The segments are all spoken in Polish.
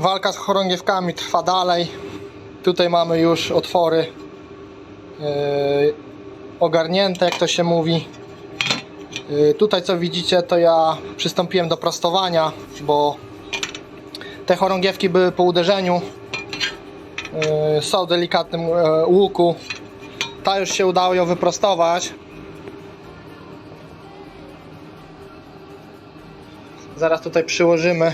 Walka z chorągiewkami trwa dalej. Tutaj mamy już otwory yy, ogarnięte, jak to się mówi. Yy, tutaj co widzicie, to ja przystąpiłem do prostowania, bo te chorągiewki były po uderzeniu. Yy, są w delikatnym yy, łuku. Ta już się udało ją wyprostować. Zaraz tutaj przyłożymy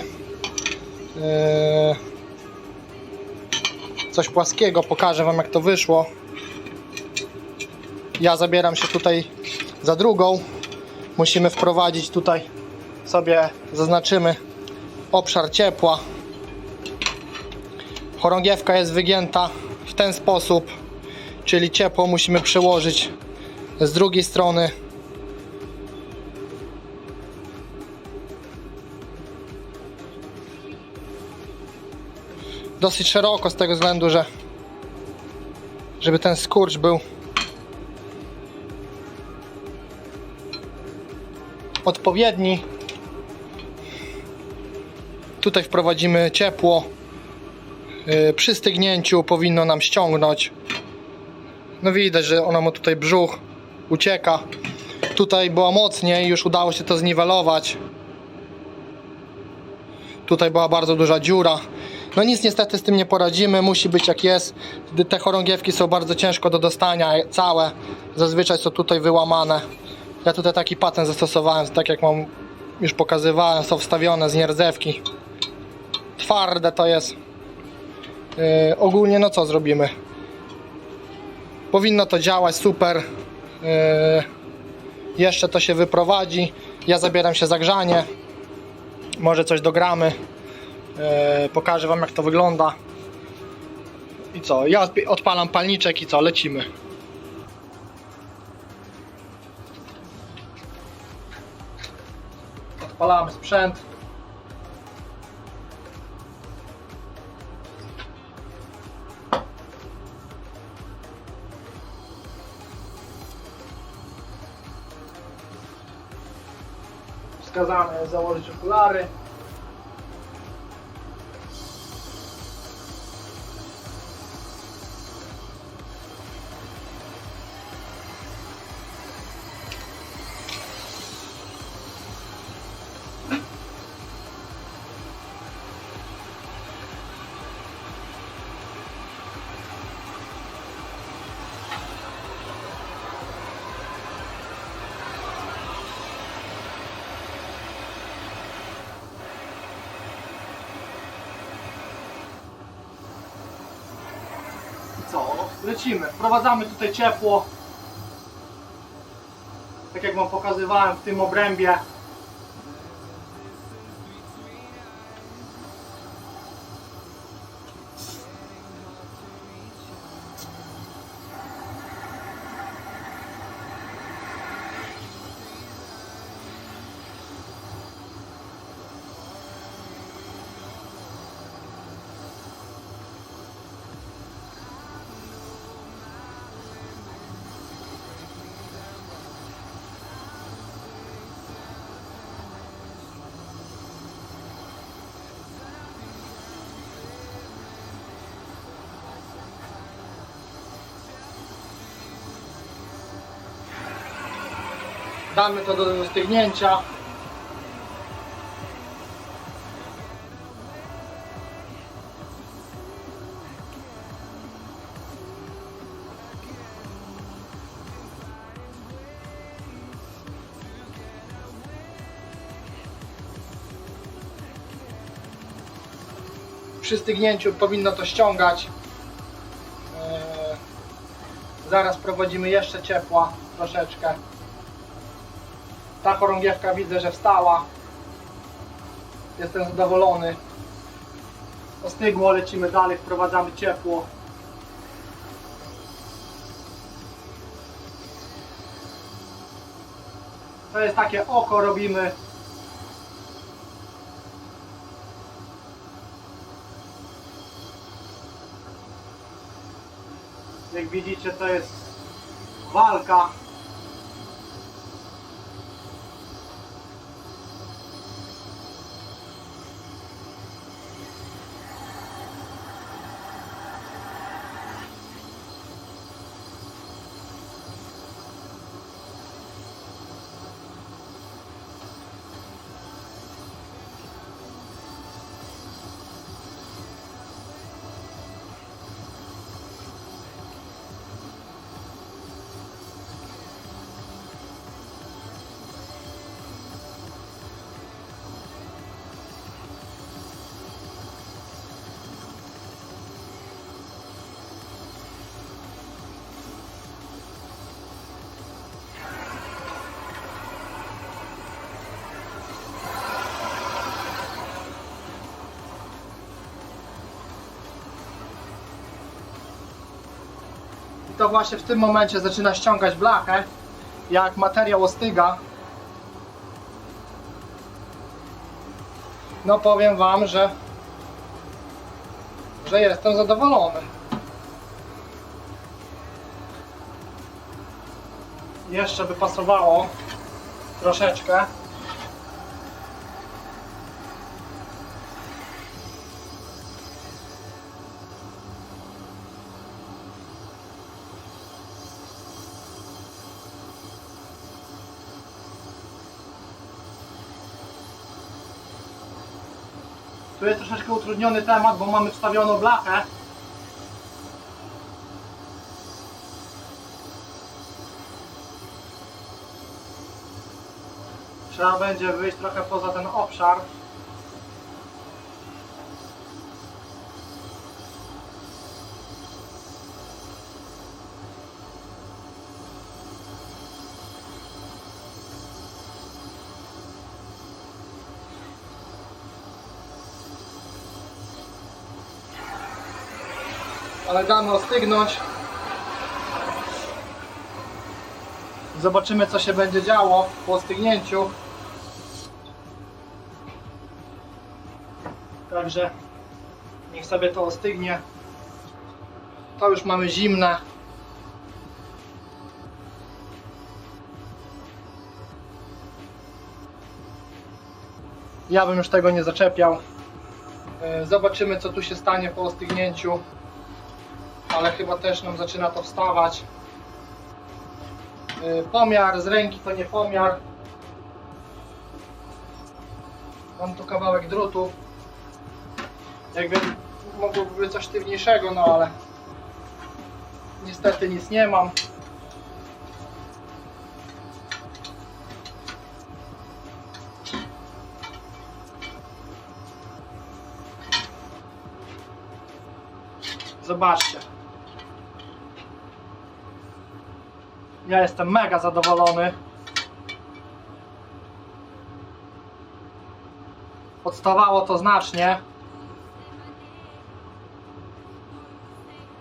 coś płaskiego. Pokażę Wam jak to wyszło. Ja zabieram się tutaj za drugą. Musimy wprowadzić tutaj sobie, zaznaczymy obszar ciepła. Chorągiewka jest wygięta w ten sposób, czyli ciepło musimy przełożyć z drugiej strony. Dosyć szeroko z tego względu, że żeby ten skurcz był odpowiedni. Tutaj wprowadzimy ciepło. Yy, Przy stygnięciu powinno nam ściągnąć. No widać, że ona ma tutaj brzuch, ucieka. Tutaj była mocniej, już udało się to zniwelować. Tutaj była bardzo duża dziura. No nic niestety z tym nie poradzimy, musi być jak jest. Te chorągiewki są bardzo ciężko do dostania, całe. Zazwyczaj są tutaj wyłamane. Ja tutaj taki patent zastosowałem, tak jak mam już pokazywałem, są wstawione z nierdzewki. Twarde to jest. Yy, ogólnie no co zrobimy? Powinno to działać super. Yy, jeszcze to się wyprowadzi. Ja zabieram się za grzanie. Może coś dogramy. Yy, pokażę Wam jak to wygląda. I co? Ja odpalam palniczek i co? Lecimy. Odpalamy sprzęt. Wskazane założyć okulary. Lecimy. Wprowadzamy tutaj ciepło. Tak jak Wam pokazywałem w tym obrębie. Damy to do stygnięcia. Przy stygnięciu powinno to ściągać. Eee, Zaraz prowadzimy jeszcze ciepła troszeczkę. Ta chorągiewka widzę, że wstała. Jestem zadowolony. Ostygło, lecimy dalej, wprowadzamy ciepło. To jest takie oko robimy. Jak widzicie to jest walka. To właśnie w tym momencie zaczyna ściągać blachę. Jak materiał ostyga, no powiem Wam, że, że jestem zadowolony. Jeszcze by pasowało troszeczkę. Tu jest troszeczkę utrudniony temat, bo mamy wstawioną blachę. Trzeba będzie wyjść trochę poza ten obszar. Ale damy ostygnąć. Zobaczymy co się będzie działo po ostygnięciu. Także niech sobie to ostygnie. To już mamy zimne. Ja bym już tego nie zaczepiał. E, Zobaczymy co tu się stanie po ostygnięciu ale chyba też nam zaczyna to wstawać. Yy, Pomiar z ręki to nie pomiar. Mam tu kawałek drutu. Jakby mogłoby być coś sztywniejszego, no ale niestety nic nie mam. Zobaczcie. Ja jestem mega zadowolony. Odstawało to znacznie.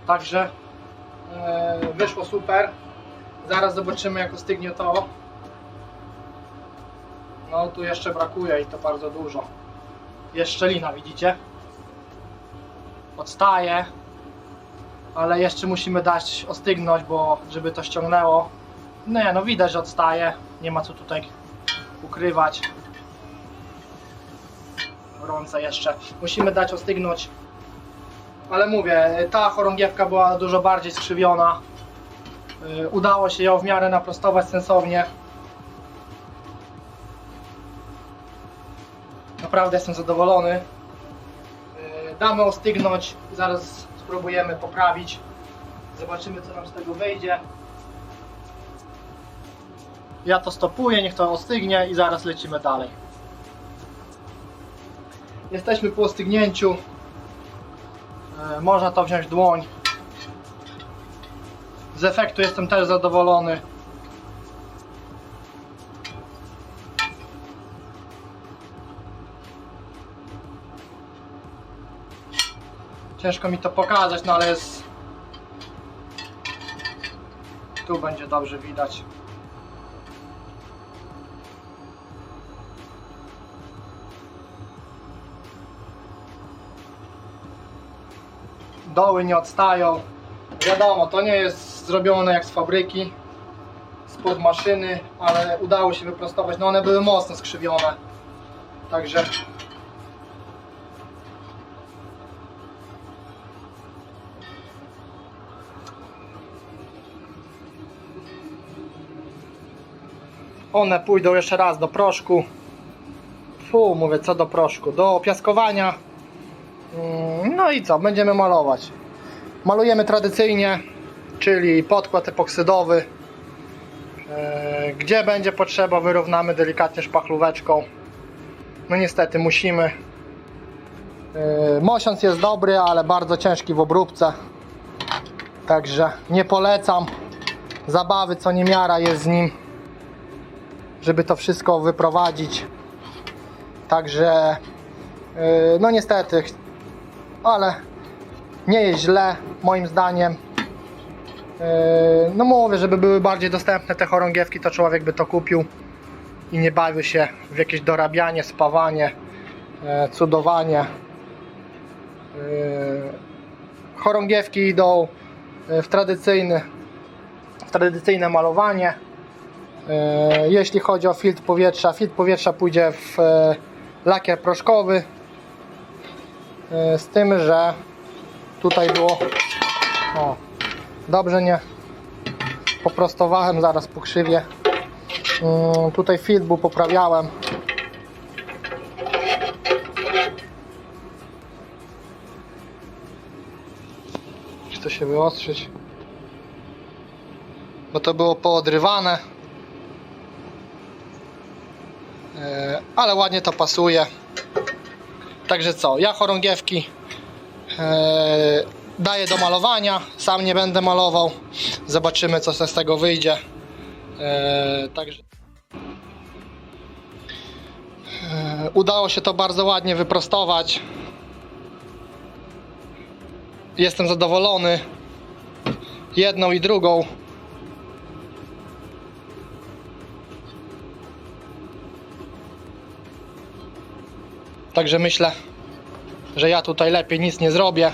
Także e, wyszło super. Zaraz zobaczymy jak ostygnie to. No tu jeszcze brakuje i to bardzo dużo. Jest szczelina, widzicie? Odstaje ale jeszcze musimy dać ostygnąć, bo żeby to ściągnęło. No nie, no widać, że odstaje. Nie ma co tutaj ukrywać. Gorące jeszcze. Musimy dać ostygnąć. Ale mówię, ta chorągiewka była dużo bardziej skrzywiona. Yy, Udało się ją w miarę naprostować sensownie. Naprawdę jestem zadowolony. Yy, Damy ostygnąć, zaraz spróbujemy poprawić. Zobaczymy co nam z tego wyjdzie. Ja to stopuję, niech to ostygnie i zaraz lecimy dalej. Jesteśmy po ostygnięciu. E, Można to wziąć dłoń. Z efektu jestem też zadowolony. Ciężko mi to pokazać, no ale jest. Tu będzie dobrze widać. Doły nie odstają. Wiadomo, to nie jest zrobione jak z fabryki, spod maszyny, ale udało się wyprostować. No one były mocno skrzywione. Także One pójdą jeszcze raz do proszku. Fu, mówię, co do proszku? Do piaskowania. No i co? Będziemy malować. Malujemy tradycyjnie, czyli podkład epoksydowy. E, Gdzie będzie potrzeba, wyrównamy delikatnie szpachlóweczką. No niestety musimy. E, Mosiąc jest dobry, ale bardzo ciężki w obróbce. Także nie polecam. Zabawy co niemiara jest z nim żeby to wszystko wyprowadzić. Także, yy, no niestety, ale nie jest źle, moim zdaniem. Yy, No mówię, żeby były bardziej dostępne te chorągiewki, to człowiek by to kupił i nie bawił się w jakieś dorabianie, spawanie, e, cudowanie. Yy, Chorągiewki idą e, w tradycyjny, w tradycyjne malowanie. E, Jeśli chodzi o filtr powietrza, filtr powietrza pójdzie w lakier proszkowy. E, Z tym, że tutaj było. O, dobrze nie poprostowałem, zaraz pokrzywię. Mm, Tutaj filtr był, poprawiałem. To się wyostrzyć? Bo to było poodrywane. E, Ale ładnie to pasuje. Także co, ja chorągiewki e, daję do malowania. Sam nie będę malował. Zobaczymy, co z tego wyjdzie. E, Także e, udało się to bardzo ładnie wyprostować. Jestem zadowolony jedną i drugą. Także myślę, że ja tutaj lepiej nic nie zrobię.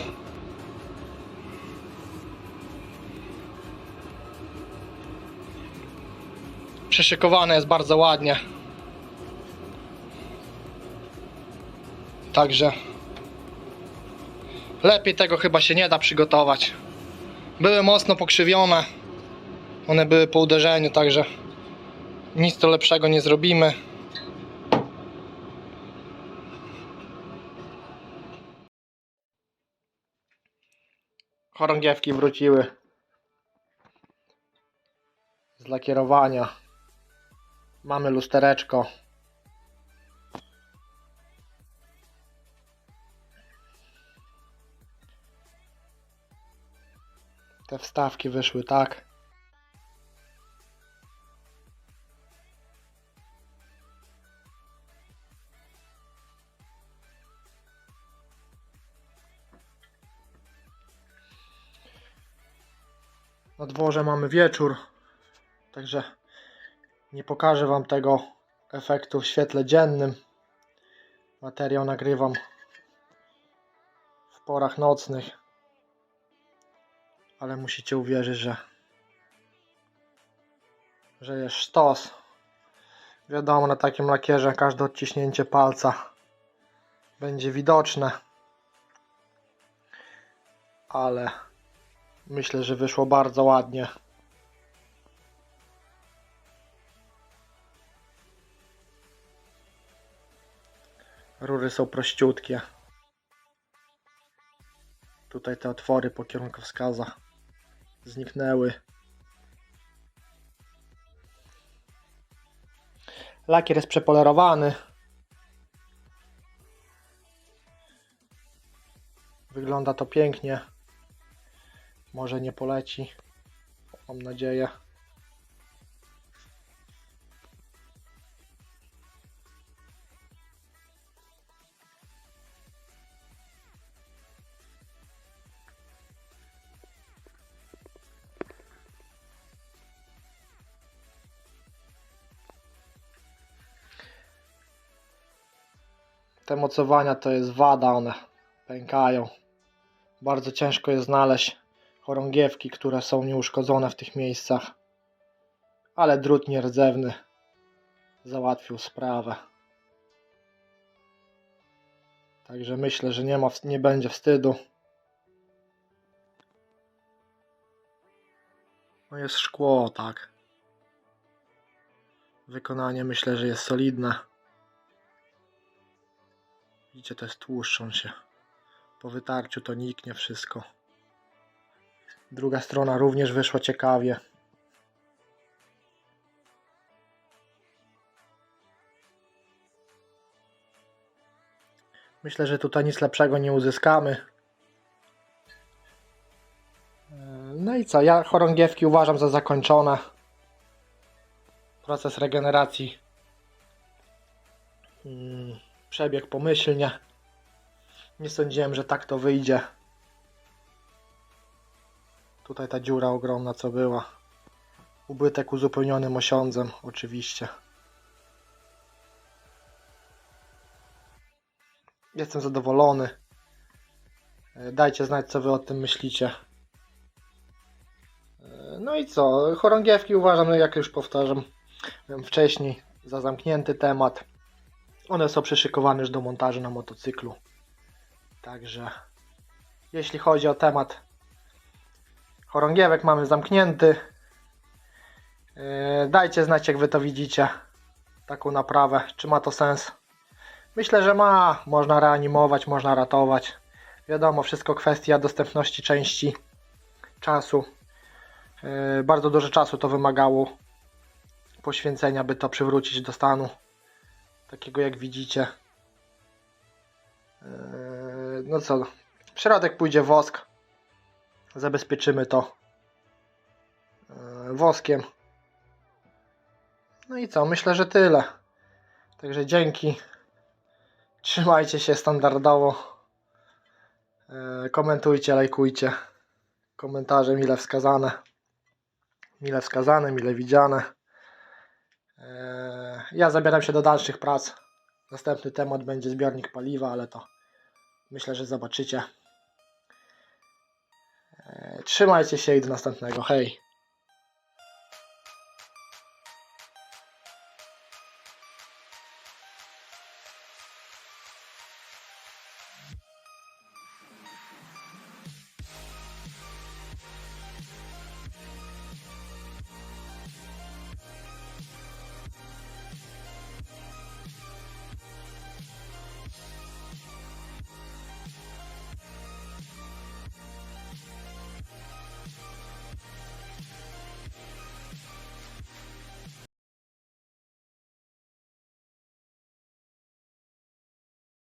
Przyszykowane jest bardzo ładnie. Także lepiej tego chyba się nie da przygotować. Były mocno pokrzywione. One były po uderzeniu, także nic to lepszego nie zrobimy. Chorągiewki wróciły z lakierowania. Mamy lustereczko. Te wstawki wyszły tak. Dworze mamy wieczór, także nie pokażę Wam tego efektu w świetle dziennym. Materiał nagrywam w porach nocnych, ale musicie uwierzyć, że, że jest sztos. Wiadomo, na takim lakierze każde odciśnięcie palca będzie widoczne, ale myślę, że wyszło bardzo ładnie. Rury są prościutkie. Tutaj te otwory po kierunkowskazach zniknęły. Lakier jest przepolerowany. Wygląda to pięknie. Może nie poleci. Mam nadzieję. Te mocowania to jest wada, one pękają. Bardzo ciężko jest znaleźć chorągiewki, które są nieuszkodzone w tych miejscach. Ale drut nierdzewny załatwił sprawę. Także myślę, że nie, ma, nie będzie wstydu. No jest szkło, tak. Wykonanie myślę, że jest solidne. Widzicie, to jest się. Po wytarciu to niknie wszystko. Druga strona również wyszła ciekawie. Myślę, że tutaj nic lepszego nie uzyskamy. E, No i co? Ja chorągiewki uważam za zakończone. Proces regeneracji mm, przebiegł pomyślnie. Nie sądziłem, że tak to wyjdzie. Tutaj ta dziura ogromna co była. Ubytek uzupełniony mosiądzem oczywiście. Jestem zadowolony. E, Dajcie znać co wy o tym myślicie. E, No i co? Chorągiewki uważam, no jak już powtarzam em, wcześniej, za zamknięty temat. One są przyszykowane już do montażu na motocyklu. Także jeśli chodzi o temat chorągiewek mamy zamknięty. Yy, Dajcie znać jak wy to widzicie. Taką naprawę. Czy ma to sens? Myślę, że ma. Można reanimować, można ratować. Wiadomo, wszystko kwestia dostępności części, czasu. Yy, Bardzo dużo czasu to wymagało poświęcenia, by to przywrócić do stanu takiego jak widzicie. Yy, No co, w środek pójdzie wosk. Zabezpieczymy to yy, woskiem. No i co, myślę, że tyle. Także dzięki. Trzymajcie się standardowo. Yy, Komentujcie, lajkujcie. Komentarze mile wskazane. Mile wskazane, mile widziane. Eee, Ja zabieram się do dalszych prac. Następny temat będzie zbiornik paliwa, ale to myślę, że zobaczycie. Eee, Trzymajcie się i do następnego. Hej!